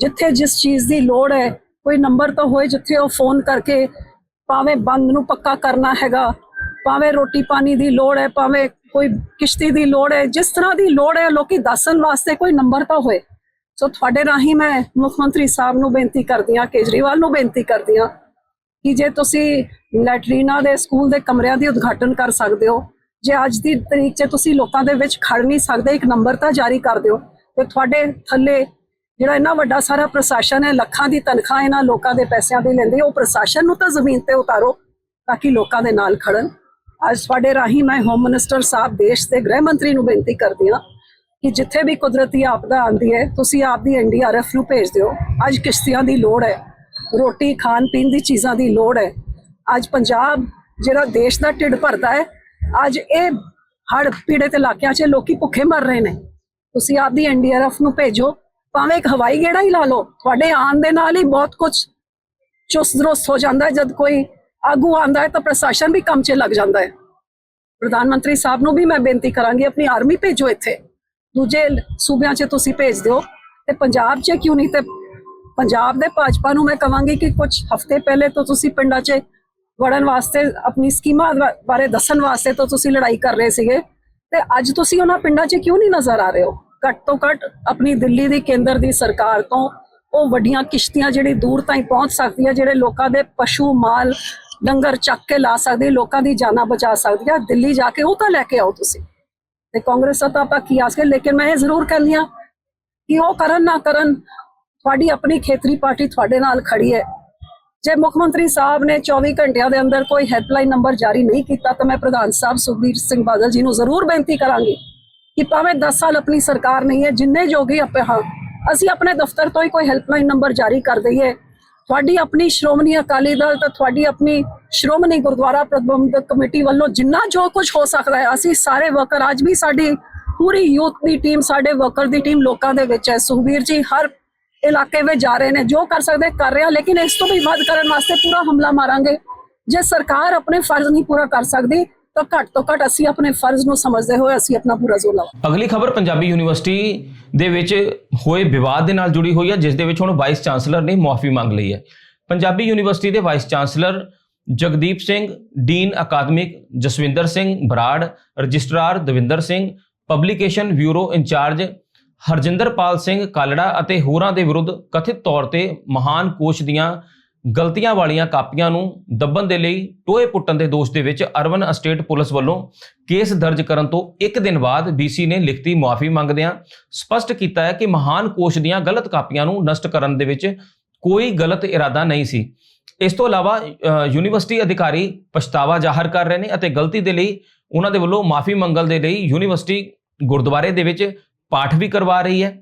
ਜਿੱਥੇ ਜਿਸ ਚੀਜ਼ ਦੀ ਲੋੜ ਹੈ, ਕੋਈ ਨੰਬਰ ਤਾਂ ਹੋਏ ਜਿੱਥੇ ਉਹ ਫੋਨ ਕਰਕੇ ਭਾਵੇਂ ਬੰਦ ਨੂੰ ਪੱਕਾ ਕਰਨਾ ਹੈਗਾ, ਭਾਵੇਂ ਰੋਟੀ ਪਾਣੀ ਦੀ ਲੋੜ ਹੈ, ਭਾਵੇਂ ਕੋਈ ਕਿਸ਼ਤੀ ਦੀ ਲੋੜ ਹੈ, ਜਿਸ ਤਰ੍ਹਾਂ ਦੀ ਲੋੜ ਹੈ, ਲੋਕੀ ਦੱਸਣ ਵਾਸਤੇ ਕੋਈ ਨੰਬਰ ਤਾਂ ਹੋਏ। ਸੋ ਤੁਹਾਡੇ ਰਾਹੀਂ ਮੈਂ ਮੁੱਖ ਮੰਤਰੀ ਸਾਹਿਬ ਨੂੰ ਬੇਨਤੀ ਕਰਦੀ ਹਾਂ, ਕੇਜਰੀਵਾਲ ਨੂੰ ਬੇਨਤੀ ਕਰਦੀ ਹਾਂ ਕਿ ਜੇ ਤੁਸੀਂ ਲੈਟਰੀਨਾ ਦੇ ਸਕੂਲ ਦੇ ਕਮਰਿਆਂ ਦੀ ਉਦਘਾਟਨ ਕਰ ਸਕਦੇ ਹੋ ਜੇ ਅੱਜ ਦੀ ਤਰੀਕ 'ਚ ਤੁਸੀਂ ਲੋਕਾਂ ਦੇ ਵਿੱਚ ਖੜ ਨਹੀਂ ਸਕਦੇ, ਇੱਕ ਨੰਬਰ ਤਾਂ ਜਾਰੀ ਕਰ ਦਿਓ ਤੇ ਤੁਹਾਡੇ ਥੱਲੇ ਜਿਹੜਾ ਇੰਨਾ ਵੱਡਾ ਸਾਰਾ ਪ੍ਰਸ਼ਾਸਨ ਹੈ, ਲੱਖਾਂ ਦੀ ਤਨਖਾਹ ਇਹਨਾਂ ਲੋਕਾਂ ਦੇ ਪੈਸਿਆਂ ਦੀ ਲੈਂਦੇ, ਉਹ ਪ੍ਰਸ਼ਾਸਨ ਨੂੰ ਤਾਂ ਜ਼ਮੀਨ ਤੇ ਉਤਾਰੋ ਤਾਂ ਕਿ ਲੋਕਾਂ ਦੇ ਨਾਲ ਖੜਨ। ਅੱਜ ਤੁਹਾਡੇ ਰਾਹੀਂ ਮੈਂ ਹੋਮ ਮਿਨਿਸਟਰ ਸਾਹਿਬ, ਦੇਸ਼ ਦੇ ਗ੍ਰਹਿ ਮੰਤਰੀ ਨੂੰ ਬੇਨਤੀ ਕਰਦੀ ਹਾਂ ਕਿ ਜਿੱਥੇ ਵੀ ਕੁਦਰਤੀ ਆਪਦਾ ਆਂਦੀ ਹੈ, ਤੁਸੀਂ ਆਪਦੀ ਐਨਡੀਆਰਐਫ ਨੂੰ ਭੇਜ ਦਿਓ। ਅੱਜ ਕਿਸ਼ਤੀਆਂ ਦੀ ਲੋੜ ਹੈ, ਰੋਟੀ ਖਾਣ ਪੀਣ ਦੀ ਚੀਜ਼ਾਂ ਦੀ ਲੋੜ ਹੈ। ਅੱਜ ਪੰਜਾਬ ਜਿਹੜਾ ਦੇਸ਼ ਦਾ ਢਿੱਡ ਭਰਦਾ ਹੈ ਅੱਜ ਇਹ ਹੜ ਪੀੜਤ ਇਲਾਕਿਆਂ 'ਚ ਲੋਕੀ ਭੁੱਖੇ ਮਰ ਰਹੇ ਨੇ। ਤੁਸੀਂ ਆਪਦੀ ਐਨਡੀਆਰਐਫ ਨੂੰ ਭੇਜੋ, ਭਾਵੇਂ ਇੱਕ ਹਵਾਈ ਗੇੜਾ ਹੀ ਲਾ ਲਓ, ਤੁਹਾਡੇ ਆਉਣ ਦੇ ਨਾਲ ਹੀ ਬਹੁਤ ਕੁਝ ਚੁਸਤ ਦਰੁਸਤ ਹੋ ਜਾਂਦਾ ਜਦ ਕੋਈ ਆਗੂ ਆਂਦਾ ਹੈ ਤਾਂ ਪ੍ਰਸ਼ਾਸਨ ਵੀ ਕੰਮ 'ਚ ਲੱਗ ਜਾਂਦਾ ਹੈ। ਪ੍ਰਧਾਨ ਮੰਤਰੀ ਸਾਹਿਬ ਨੂੰ ਵੀ ਮੈਂ ਬੇਨਤੀ ਕਰਾਂਗੀ, ਆਪਣੀ ਆਰਮੀ ਭੇਜੋ ਇੱਥੇ। ਦੂਜੇ ਸੂਬਿਆਂ 'ਚ ਤੁਸੀਂ ਭੇਜ ਦਿਓ ਤੇ ਪੰਜਾਬ 'ਚ ਕਿਉਂ ਨਹੀਂ ਤੇ ਪੰਜਾਬ ਦੇ ਭਾਜਪਾ ਨੂੰ ਮੈਂ ਕਵਾਂਗੀ ਕਿ ਕੁਝ ਹਫ਼ਤੇ ਪਹਿਲੇ ਤੋਂ ਤੁਸੀਂ ਪਿੰਡਾਂ 'ਚ ਵੜਨ ਵਾਸਤੇ, ਆਪਣੀ ਸਕੀਮਾਂ ਬਾਰੇ ਦੱਸਣ ਵਾਸਤੇ ਤਾਂ ਤੁਸੀਂ ਲੜਾਈ ਕਰ ਰਹੇ ਸੀਗੇ। ਤੇ ਅੱਜ ਤੁਸੀਂ ਉਹਨਾਂ ਪਿੰਡਾਂ 'ਚ ਕਿਉਂ ਨਹੀਂ ਨਜ਼ਰ ਆ ਰਹੇ ਹੋ? ਘੱਟ ਤੋਂ ਘੱਟ ਆਪਣੀ ਦਿੱਲੀ ਦੀ ਕੇਂਦਰ ਦੀ ਸਰਕਾਰ ਤੋਂ ਉਹ ਵੱਡੀਆਂ ਕਿਸ਼ਤੀਆਂ ਜਿਹੜੀ ਦੂਰ ਤਾਈਂ ਪਹੁੰਚ ਸਕਦੀਆਂ ਜਿਹੜੇ ਲੋਕਾਂ ਦੇ ਪਸ਼ੂ, ਮਾਲ, ਡੰਗਰ ਚੱਕ ਕੇ ਲਾ ਸਕਦੇ, ਲੋਕਾਂ ਦੀ ਜਾਨਾਂ ਬਚਾ ਸਕਦੀ ਆ। ਦਿੱਲੀ ਜਾ ਕੇ ਉਹ ਤਾਂ ਲੈ ਕੇ ਆਓ ਤੁਸੀਂ। ਤੇ ਕਾਂਗਰਸ ਦਾ ਤਾਂ ਆਪਾਂ ਕੀ ਆਸ ਕਰ ਲੇਕਿਨ ਮੈਂ ਇਹ ਜ਼ਰੂਰ ਕਹਿੰਦੀ ਹਾਂ ਕਿ ਉਹ ਕਰਨ ਨਾ ਕਰਨ, ਤੁਹਾਡੀ ਆਪਣੀ ਖੇਤਰੀ ਪਾਰਟੀ ਤੁਹਾਡੇ ਨਾਲ ਖੜੀ ਹੈ। ਜੇ ਮੁੱਖ ਮੰਤਰੀ ਸਾਹਿਬ ਨੇ 24 ਘੰਟਿਆਂ ਦੇ ਅੰਦਰ ਕੋਈ ਹੈਲਪਲਾਈਨ ਨੰਬਰ ਜਾਰੀ ਨਹੀਂ ਕੀਤਾ, ਤਾਂ ਮੈਂ ਪ੍ਰਧਾਨ ਸਾਹਿਬ ਸੁਖਬੀਰ ਸਿੰਘ ਬਾਦਲ ਜੀ ਨੂੰ ਜ਼ਰੂਰ ਬੇਨਤੀ ਕਰਾਂਗੀ ਕਿ ਭਾਵੇਂ 10 ਸਾਲ ਆਪਣੀ ਸਰਕਾਰ ਨਹੀਂ ਹੈ, ਜਿੰਨੇ ਜੋਗੇ ਆਪੇ ਹਾਂ, ਅਸੀਂ ਆਪਣੇ ਦਫ਼ਤਰ ਤੋਂ ਹੀ ਕੋਈ ਹੈਲਪਲਾਈਨ ਨੰਬਰ ਜਾਰੀ ਕਰ ਦਈਏ। ਤੁਹਾਡੀ ਆਪਣੀ ਸ਼੍ਰੋਮਣੀ ਅਕਾਲੀ ਦਲ ਤੇ ਤੁਹਾਡੀ ਆਪਣੀ ਸ਼੍ਰੋਮਣੀ ਗੁਰਦੁਆਰਾ ਪ੍ਰਬੰਧਕ ਕਮੇਟੀ ਵੱਲੋਂ ਜਿੰਨਾ ਜੋ ਕੁਝ ਹੋ ਸਕਦਾ ਹੈ, ਅਸੀਂ ਸਾਰੇ ਵਰਕਰ, ਅੱਜ ਵੀ ਸਾਡੀ ਪੂਰੀ ਯੂਥ ਦੀ ਟੀਮ, ਸਾਡੇ ਵਰਕਰ ਦੀ ਟੀਮ ਲੋਕਾਂ ਦੇ ਵਿੱਚ ਹੈ। ਸੁਖਬੀਰ ਜੀ, ਹਰ ਇਲਾਕੇ ਵਿੱਚ ਜਾ ਰਹੇ ਨੇ, ਜੋ ਕਰ ਸਕਦੇ ਕਰ ਰਹੇ, ਲੇਕਿਨ ਇਸ ਤੋਂ ਵੀ ਵੱਧ ਕਰਨ ਵਾਸਤੇ ਪੂਰਾ ਹਮਲਾ ਮਾਰਾਂਗੇ। ਜੇ ਸਰਕਾਰ ਆਪਣੇ ਫਰਜ਼ ਨਹੀਂ ਪੂਰਾ ਕਰ ਸਕਦੀ, ਤਾਂ ਘੱਟ ਤੋਂ ਘੱਟ ਅਸੀਂ ਆਪਣੇ ਫਰਜ਼ ਨੂੰ ਸਮਝਦੇ ਹੋਏ ਅਸੀਂ ਆਪਣਾ ਪੂਰਾ ਜ਼ੋਰ ਲਾਵਾਂਗੇ। ਅਗਲੀ ਖਬਰ ਪੰਜਾਬੀ ਯੂਨੀਵਰਸਿਟੀ ਦੇ ਵਿੱਚ ਹੋਏ ਵਿਵਾਦ ਦੇ ਨਾਲ ਜੁੜੀ ਹੋਈ ਹੈ, ਜਿਸ ਦੇ ਵਿੱਚ ਹੁਣ ਵਾਈਸ ਚਾਂਸਲਰ ਨੇ ਮੁਆਫੀ ਮੰਗ ਲਈ ਹੈ। ਪੰਜਾਬੀ ਯੂਨੀਵਰਸਿਟੀ ਦੇ vice chancellor Jagdeep Singh dean academic Jaswinder Singh Brar, registrar Davinder Singh publication bureau incharge Harjinderpal Singh Kalra ਅਤੇ ਹੋਰਾਂ ਦੇ ਵਿਰੁੱਧ ਕਥਿਤ ਤੌਰ ਤੇ ਮਹਾਨ ਕੋਸ਼ ਦੀਆਂ ਗਲਤੀਆਂ ਵਾਲੀਆਂ ਕਾਪੀਆਂ ਨੂੰ ਦੱਬਣ ਦੇ ਲਈ ਟੋਏ ਪੁੱਟਣ ਦੇ ਦੋਸ਼ ਦੇ ਵਿੱਚ ਅਰਬਨ ਅਸਟੇਟ ਪੁਲਿਸ ਵੱਲੋਂ ਕੇਸ ਦਰਜ ਕਰਨ ਤੋਂ ਇੱਕ ਦਿਨ ਬਾਅਦ ਬੀਸੀ ਨੇ ਲਿਖਤੀ ਮੁਆਫੀ ਮੰਗਦਿਆਂ ਸਪਸ਼ਟ ਕੀਤਾ ਹੈ ਕਿ ਮਹਾਨ ਕੋਸ਼ ਦੀਆਂ ਗਲਤ ਕਾਪੀਆਂ ਨੂੰ ਨਸ਼ਟ ਕਰਨ ਦੇ ਵਿੱਚ ਕੋਈ ਗਲਤ ਇਰਾਦਾ ਨਹੀਂ ਸੀ। ਇਸ ਤੋਂ ਇਲਾਵਾ ਯੂਨੀਵਰਸਿਟੀ ਅਧਿਕਾਰੀ ਪਛਤਾਵਾ ਜ਼ਾਹਰ ਕਰ ਰਹੇ ਨੇ ਅਤੇ ਗਲਤੀ ਦੇ ਲਈ ਉਹਨਾਂ ਦੇ ਵੱਲੋਂ ਮਾਫੀ ਮੰਗਲ ਦੇ ਲਈ ਯੂਨੀਵਰਸਿਟੀ ਗੁਰਦੁਆਰੇ ਦੇ ਵਿੱਚ ਪਾਠ ਵੀ ਕਰਵਾ ਰਹੀ ਹੈ।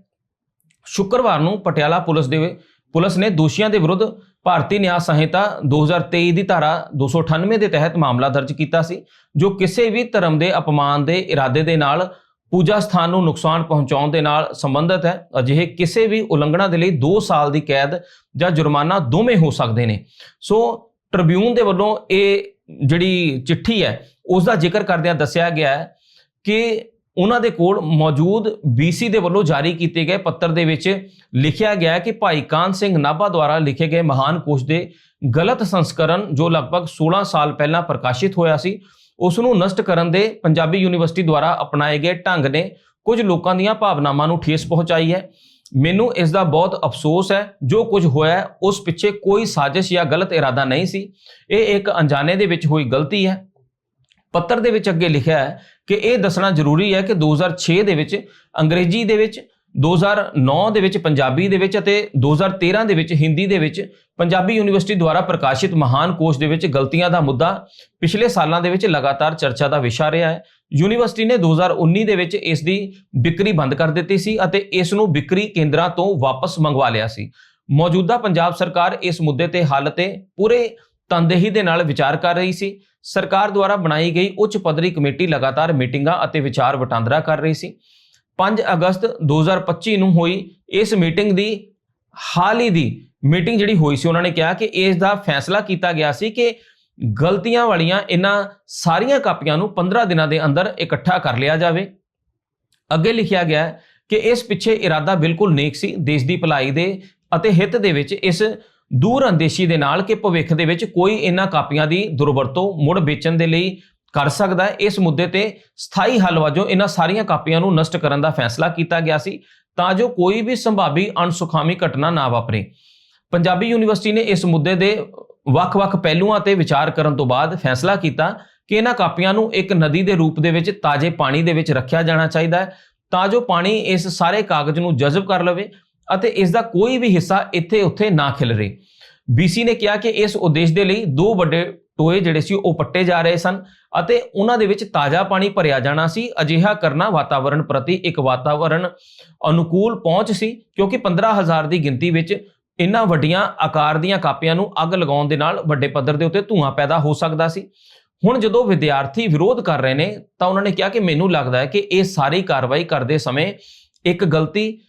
ਸ਼ੁੱਕਰਵਾਰ ਨੂੰ ਪਟਿਆਲਾ ਪੁਲਿਸ ਦੇ ਪੁਲਿਸ ਨੇ ਦੋਸ਼ੀਆਂ ਦੇ ਵਿਰੁੱਧ ਭਾਰਤੀ ਨਿਆਂ ਸੰਹਿਤਾ 2023 ਦੀ ਧਾਰਾ 298 ਦੇ ਤਹਿਤ ਮਾਮਲਾ ਦਰਜ ਕੀਤਾ ਸੀ, ਜੋ ਕਿਸੇ ਵੀ ਧਰਮ ਦੇ ਅਪਮਾਨ ਦੇ ਇਰਾਦੇ ਦੇ ਨਾਲ ਪੂਜਾ ਸਥਾਨ ਨੂੰ ਨੁਕਸਾਨ ਪਹੁੰਚਾਉਣ ਦੇ ਨਾਲ ਸੰਬੰਧਿਤ ਹੈ। ਅਜਿਹੇ ਕਿਸੇ ਵੀ ਉਲੰਘਣਾ ਦੇ ਲਈ 2 ਸਾਲ ਦੀ ਕੈਦ ਜਾਂ ਜੁਰਮਾਨਾ ਦੋਵੇਂ ਹੋ ਸਕਦੇ ਨੇ। ਸੋ ਟ੍ਰਿਬਿਊਨ ਦੇ ਵੱਲੋਂ ਇਹ ਜਿਹੜੀ ਚਿੱਠੀ ਹੈ, ਉਸ ਦਾ ਜ਼ਿਕਰ ਕਰਦਿਆਂ ਦੱਸਿਆ ਗਿਆ ਹੈ ਕਿ ਉਹਨਾਂ ਦੇ ਕੋਲ ਮੌਜੂਦ BC ਦੇ ਵੱਲੋਂ ਜਾਰੀ ਕੀਤੇ ਗਏ ਪੱਤਰ ਦੇ ਵਿੱਚ ਲਿਖਿਆ ਗਿਆ ਕਿ ਭਾਈ ਕਾਨ ਸਿੰਘ ਨਾਭਾ ਦੁਆਰਾ ਲਿਖੇ ਗਏ ਮਹਾਨ ਕੋਸ਼ ਦੇ ਗਲਤ ਸੰਸਕਰਨ ਜੋ ਲਗਭਗ 16 ਸਾਲ ਪਹਿਲਾਂ ਪ੍ਰਕਾਸ਼ਿਤ ਹੋਇਆ ਸੀ ਉਸ ਨੂੰ ਨਸ਼ਟ ਕਰਨ ਦੇ ਪੰਜਾਬੀ ਯੂਨੀਵਰਸਿਟੀ ਦੁਆਰਾ ਅਪਣਾਏ ਗਏ ਢੰਗ ਨੇ ਕੁਝ ਲੋਕਾਂ ਦੀਆਂ ਭਾਵਨਾਵਾਂ ਨੂੰ ਠੇਸ ਪਹੁੰਚਾਈ ਹੈ। ਮੈਨੂੰ ਇਸ ਦਾ ਬਹੁਤ ਅਫਸੋਸ ਹੈ, ਜੋ ਕੁਝ ਹੋਇਆ ਉਸ ਪਿੱਛੇ ਕੋਈ ਸਾਜ਼ਿਸ਼ ਜਾਂ ਗਲਤ ਇਰਾਦਾ ਨਹੀਂ ਸੀ। ਇਹ ਇੱਕ ਅਣਜਾਣੇ ਦੇ ਵਿੱਚ ਹੋਈ ਗਲਤੀ ਹੈ। ਪੱਤਰ ਦੇ ਵਿੱਚ ਅੱਗੇ ਲਿਖਿਆ ਹੈ ਕਿ ਇਹ ਦੱਸਣਾ ਜ਼ਰੂਰੀ ਹੈ ਕਿ 2006 ਦੇ ਵਿੱਚ, ਅੰਗਰੇਜ਼ੀ ਦੇ ਵਿੱਚ 2009 ਦੇ ਵਿੱਚ, ਪੰਜਾਬੀ ਦੇ ਵਿੱਚ ਅਤੇ 2013 ਦੇ ਵਿੱਚ, ਹਿੰਦੀ ਦੇ ਵਿੱਚ ਪੰਜਾਬੀ ਯੂਨੀਵਰਸਿਟੀ ਦੁਆਰਾ ਪ੍ਰਕਾਸ਼ਿਤ ਮਹਾਨ ਕੋਸ਼ ਦੇ ਵਿੱਚ ਗਲਤੀਆਂ ਦਾ ਮੁੱਦਾ ਪਿਛਲੇ ਸਾਲਾਂ ਦੇ ਵਿੱਚ ਲਗਾਤਾਰ ਚਰਚਾ ਦਾ ਵਿਸ਼ਾ ਰਿਹਾ ਹੈ। ਯੂਨੀਵਰਸਿਟੀ ਨੇ 2019 ਦੇ ਵਿੱਚ ਇਸ ਦੀ ਵਿਕਰੀ ਬੰਦ ਕਰ ਦਿੱਤੀ ਸੀ ਅਤੇ ਇਸ ਨੂੰ ਵਿਕਰੀ ਕੇਂਦਰਾਂ ਤੋਂ ਵਾਪਸ ਮੰਗਵਾ ਲਿਆ ਸੀ। ਮੌਜੂਦਾ ਪੰਜਾਬ ਸਰਕਾਰ ਇਸ ਮੁੱਦੇ ਤੇ ਹੱਲ ਤੇ ਪੂਰੇ ਤਨਦੇਹੀ ਦੇ ਨਾਲ ਵਿਚਾਰ ਕਰ ਰਹੀ ਸੀ। ਸਰਕਾਰ ਦੁਆਰਾ ਬਣਾਈ ਗਈ ਉੱਚ ਪੱਧਰੀ ਕਮੇਟੀ ਲਗਾਤਾਰ ਮੀਟਿੰਗਾਂ ਅਤੇ ਵਿਚਾਰ ਵਟਾਂਦਰਾ ਕਰ ਰਹੀ ਸੀ। 5 ਅਗਸਤ 2025 ਨੂੰ ਹੋਈ ਇਸ ਮੀਟਿੰਗ ਦੀ, ਹਾਲ ਹੀ ਦੀ ਮੀਟਿੰਗ ਜਿਹੜੀ ਹੋਈ ਸੀ, ਉਹਨਾਂ ਨੇ ਕਿਹਾ ਕਿ ਇਸ ਦਾ ਫੈਸਲਾ ਕੀਤਾ ਗਿਆ ਸੀ ਕਿ ਗਲਤੀਆਂ ਵਾਲੀਆਂ ਇਹਨਾਂ ਸਾਰੀਆਂ ਕਾਪੀਆਂ ਨੂੰ 15 ਦਿਨਾਂ ਦੇ ਅੰਦਰ ਇਕੱਠਾ ਕਰ ਲਿਆ ਜਾਵੇ। ਅੱਗੇ ਲਿਖਿਆ ਗਿਆ ਕਿ ਇਸ ਪਿੱਛੇ ਇਰਾਦਾ ਬਿਲਕੁਲ ਨੇਕ ਸੀ। ਦੇਸ਼ ਦੀ ਭਲਾਈ ਦੇ ਅਤੇ ਹਿੱਤ ਦੇ ਵਿੱਚ ਇਸ ਦੂਰ ਅੰਦੇਸ਼ੀ ਦੇ ਨਾਲ ਕਿ ਭਵਿੱਖ ਦੇ ਵਿੱਚ ਕੋਈ ਇਹਨਾਂ ਕਾਪੀਆਂ ਦੀ ਦੁਰਵਰਤੋਂ ਮੁੜ ਵੇਚਣ ਦੇ ਲਈ ਕਰ ਸਕਦਾ ਹੈ। ਇਸ ਮੁੱਦੇ ਤੇ ਸਥਾਈ ਹੱਲ ਵਜੋਂ ਇਹਨਾਂ ਸਾਰੀਆਂ ਕਾਪੀਆਂ ਨੂੰ ਨਸ਼ਟ ਕਰਨ ਦਾ ਫੈਸਲਾ ਕੀਤਾ ਗਿਆ ਸੀ ਤਾਂ ਜੋ ਕੋਈ ਵੀ ਸੰਭਾਵੀ ਅਣਸੁਖਾਮੀ ਘਟਨਾ ਨਾ ਵਾਪਰੇ। ਪੰਜਾਬੀ ਯੂਨੀਵਰਸਿਟੀ ਨੇ ਇਸ ਮੁੱਦੇ ਦੇ ਵੱਖ-ਵੱਖ ਪਹਿਲੂਆਂ ਤੇ ਵਿਚਾਰ ਕਰਨ ਤੋਂ ਬਾਅਦ ਫੈਸਲਾ ਕੀਤਾ ਕਿ ਇਹਨਾਂ ਕਾਪੀਆਂ ਨੂੰ ਇੱਕ ਨਦੀ ਦੇ ਰੂਪ ਦੇ ਵਿੱਚ ਤਾਜ਼ੇ ਪਾਣੀ ਦੇ ਵਿੱਚ ਰੱਖਿਆ ਜਾਣਾ ਚਾਹੀਦਾ ਹੈ ਤਾਂ ਜੋ ਪਾਣੀ ਇਸ ਸਾਰੇ ਕਾਗਜ਼ ਨੂੰ ਜਜ਼ਬ ਕਰ ਲਵੇ। ਅਤੇ ਇਸ ਦਾ ਕੋਈ ਵੀ ਹਿੱਸਾ ਇੱਥੇ ਉੱਥੇ ਨਾ ਖਿਲਰੇ ਬੀਸੀ ਨੇ ਕਿਹਾ ਕਿ ਇਸ ਉਦੇਸ਼ ਦੇ ਲਈ ਦੋ ਵੱਡੇ ਟੋਏ ਜਿਹੜੇ ਸੀ ਉਹ ਪੱਟੇ ਜਾ ਰਹੇ ਸਨ ਅਤੇ ਉਹਨਾਂ ਦੇ ਵਿੱਚ ਤਾਜ਼ਾ ਪਾਣੀ ਭਰਿਆ ਜਾਣਾ ਸੀ। ਅਜਿਹਾ ਕਰਨਾ ਵਾਤਾਵਰਣ ਪ੍ਰਤੀ ਇੱਕ ਵਾਤਾਵਰਣ ਅਨੁਕੂਲ ਪਹੁੰਚ ਸੀ ਕਿਉਂਕਿ 15000 ਦੀ ਗਿਣਤੀ ਵਿੱਚ ਇੰਨਾ ਵੱਡੀਆਂ ਆਕਾਰ ਦੀਆਂ ਕਾਪੀਆਂ ਨੂੰ ਅੱਗ ਲਗਾਉਣ ਦੇ ਨਾਲ ਵੱਡੇ ਪੱਧਰ ਦੇ ਉੱਤੇ ਧੂਆਂ ਪੈਦਾ ਹੋ ਸਕਦਾ ਸੀ। ਹੁਣ ਜਦੋਂ ਵਿਦਿਆਰਥੀ ਵਿਰੋਧ ਕਰ ਰਹੇ ਨੇ ਤਾਂ ਉਹਨਾਂ ਨੇ ਕਿਹਾ ਕਿ ਮੈਨੂੰ ਲੱਗਦਾ ਹੈ ਕਿ ਇਹ ਸਾਰੀ ਕਾਰਵਾਈ ਕਰਦੇ ਸਮੇਂ ਇੱਕ ਗਲਤੀ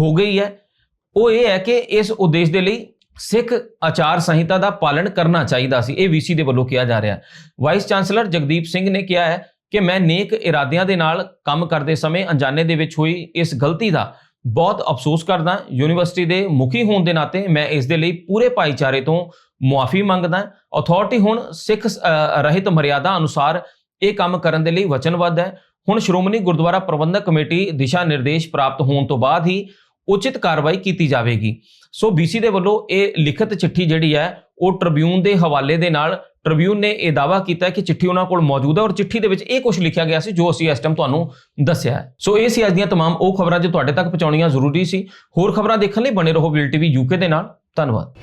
ਹੋ ਗਈ ਹੈ। ਉਹ ਇਹ ਹੈ ਕਿ ਇਸ ਉਦੇਸ਼ ਦੇ ਲਈ ਸਿੱਖ ਆਚਾਰ ਸੰਹਿਤਾ ਦਾ ਪਾਲਣ ਕਰਨਾ ਚਾਹੀਦਾ ਸੀ। ਇਹ ਵੀਸੀ ਦੇ ਵੱਲੋਂ ਕਿਹਾ ਜਾ ਰਿਹਾ। ਵਾਈਸ ਚਾਂਸਲਰ ਜਗਦੀਪ ਸਿੰਘ ਨੇ ਕਿਹਾ ਹੈ ਕਿ ਮੈਂ ਨੇਕ ਇਰਾਦਿਆਂ ਦੇ ਨਾਲ ਕੰਮ ਕਰਦੇ ਸਮੇਂ ਅਣਜਾਣੇ ਦੇ ਵਿੱਚ ਹੋਈ ਇਸ ਗਲਤੀ ਦਾ ਬਹੁਤ ਅਫਸੋਸ ਕਰਦਾ ਯੂਨੀਵਰਸਿਟੀ ਦੇ ਮੁਖੀ ਹੋਣ ਦੇ ਨਾਤੇ ਮੈਂ ਇਸ ਦੇ ਲਈ ਪੂਰੇ ਭਾਈਚਾਰੇ ਤੋਂ ਮੁਆਫੀ ਮੰਗਦਾ ਅਥਾਰਟੀ ਹੁਣ ਸਿੱਖ ਰਹਿਤ ਮਰਿਆਦਾ ਅਨੁਸਾਰ ਇਹ ਕੰਮ ਕਰਨ ਦੇ ਲਈ ਵਚਨਬੱਧ ਹੈ। ਹੁਣ ਸ਼੍ਰੋਮਣੀ ਗੁਰਦੁਆਰਾ ਪ੍ਰਬੰਧਕ ਕਮੇਟੀ ਦਿਸ਼ਾ ਨਿਰਦੇਸ਼ ਪ੍ਰਾਪਤ ਹੋਣ ਤੋਂ ਬਾਅਦ ਹੀ ਉਚਿਤ ਕਾਰਵਾਈ ਕੀਤੀ ਜਾਵੇਗੀ ਸੋ ਬੀਸੀ ਦੇ ਵੱਲੋਂ ਇਹ ਲਿਖਤ ਚਿੱਠੀ ਜਿਹੜੀ ਹੈ ਉਹ ਟ੍ਰਿਬਿਊਨ ਦੇ ਹਵਾਲੇ ਦੇ ਨਾਲ ਟ੍ਰਿਬਿਊਨ ਨੇ ਇਹ ਦਾਵਾ ਕੀਤਾ ਹੈ ਕਿ ਚਿੱਠੀ ਉਹਨਾਂ ਕੋਲ ਮੌਜੂਦ ਹੈ ਔਰ ਚਿੱਠੀ ਦੇ ਵਿੱਚ ਇਹ ਕੁਝ ਲਿਖਿਆ ਗਿਆ ਸੀ ਜੋ ਅਸੀਂ ਇਸ ਟਾਈਮ ਤੁਹਾਨੂੰ ਦੱਸਿਆ ਹੈ ਸੋ ਇਹ ਸੀ ਅੱਜ ਦੀਆਂ तमाम ਉਹ ਖਬਰਾਂ ਜੋ ਤੁਹਾਡੇ ਤੱਕ ਪਹੁੰਚਾਉਣੀਆਂ ਜ਼ਰੂਰੀ ਸੀ ਹੋਰ ਖਬਰਾਂ ਦੇਖਣ ਲਈ ਬਣੇ ਰਹੋ ਵਿਲ ਟੀਵੀ ਯੂਕੇ ਦੇ ਨਾਲ ਧੰਨਵਾਦ